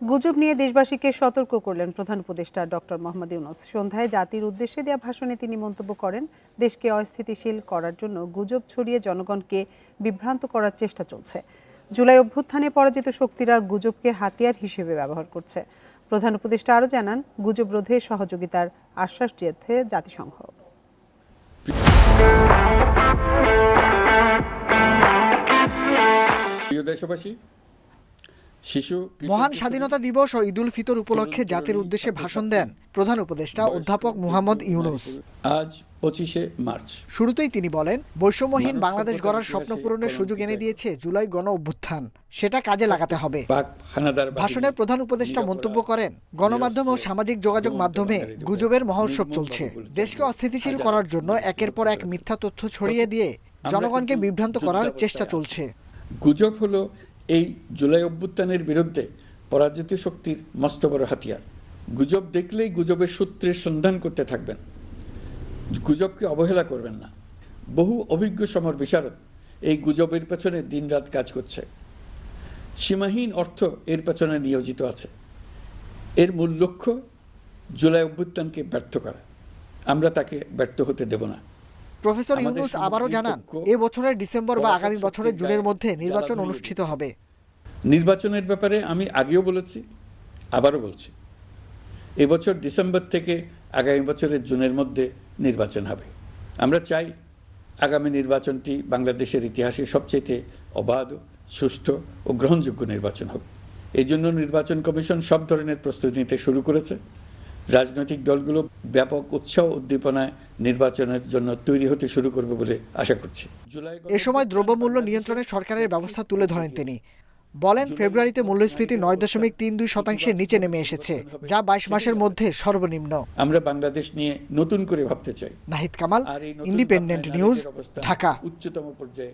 গুজব নিয়ে দেশবাসীকে সতর্ক করলেন প্রধান উপদেষ্টা ডক্টর মোহাম্মদ ইউনুস। সন্ধ্যায় জাতির উদ্দেশ্যে দেওয়া ভাষণে তিনি মন্তব্য করেন, দেশকে অস্থিতিশীল করার জন্য গুজব ছড়িয়ে জনগণকে বিভ্রান্ত করার চেষ্টা চলছে। জুলাই অভ্যুত্থানে পরাজিত শক্তিরা গুজবকে হাতিয়ার হিসেবে ব্যবহার করছে। প্রধান উপদেষ্টা আরও জানান, গুজব রোধে সহযোগিতার আশ্বাস দিয়েছে জাতিসংঘ। প্রিয় দেশবাসী শিশু মহান স্বাধীনতা দিবস ও ঈদুল ফিতর উপলক্ষে জাতির উদ্দেশ্যে ভাষণ দেন প্রধান উপদেষ্টা অধ্যাপক মুহাম্মদ ইউনুস। আজ পঁচিশে মার্চ। শুরুতেই তিনি বলেন বৈষম্যহীন বাংলাদেশ গড়ার স্বপ্ন পূরণের সুযোগ এনে দিয়েছে জুলাই গণ অভ্যুত্থান। সেটা কাজে লাগাতে হবে। পাক হানাদার বাহিনী, ভাষণে প্রধান উপদেষ্টা মন্তব্য করেন গণমাধ্যম ও সামাজিক যোগাযোগ মাধ্যমে গুজবের মহোৎসব চলছে। দেশকে অস্থিতিশীল করার জন্য একের পর এক মিথ্যা তথ্য ছড়িয়ে দিয়ে জনগণকে বিভ্রান্ত করার চেষ্টা চলছে। গুজব হলো এই জুলাই অভ্যুত্থানের বিরুদ্ধে পরাজিত শক্তির মস্ত বড় হাতিয়ার। গুজব দেখলেই গুজবের সূত্রের সন্ধান করতে থাকবেন। গুজবকে অবহেলা করবেন না। বহু অভিজ্ঞ সমর বিশারদ এই গুজবের পেছনে দিনরাত কাজ করছে। সীমাহীন অর্থ এর পেছনে নিয়োজিত আছে। এর মূল লক্ষ্য জুলাই অভ্যুত্থানকে ব্যর্থ করা। আমরা তাকে ব্যর্থ হতে দেব না। প্রফেসর ইউনুস আবারও জানান এ বছরের ডিসেম্বর বা আগামী বছরের জুনের মধ্যে নির্বাচন অনুষ্ঠিত হবে। নির্বাচনের ব্যাপারে আমি আগেও বলেছি আবারও বলছি এবছর ডিসেম্বর থেকে আগামী বছরের জুনের মধ্যে নির্বাচন হবে। আমরা চাই আগামী নির্বাচনটি বাংলাদেশের ইতিহাসে সবচেয়ে অবাধ সুষ্ঠু ও গ্রহণযোগ্য নির্বাচন হবে এই জন্য নির্বাচন কমিশন সব ধরনের প্রস্তুতি নিতে শুরু করেছে। রাজনৈতিক দলগুলো ব্যাপক উৎসাহ উদ্দীপনায় নির্বাচনের জন্য তৈরি হতে শুরু করবে বলে আশা করছি। জুলাই এ সময় দ্রব্যমূল্য নিয়ন্ত্রণে সরকারের ব্যবস্থা তুলে ধরেন তিনি। বলেন ফেব্রুয়ারিতে মূল্যস্ফীতি নয় দশমিক তিন দুই শতাংশের নিচে নেমে এসেছে যা বাইশ মাসের মধ্যে সর্বনিম্ন। আমরা বাংলাদেশ নিয়ে নতুন করে ভাবতে চাই। Nahid Kamal Independent News Dhaka. উচ্চতম পর্যায়ে।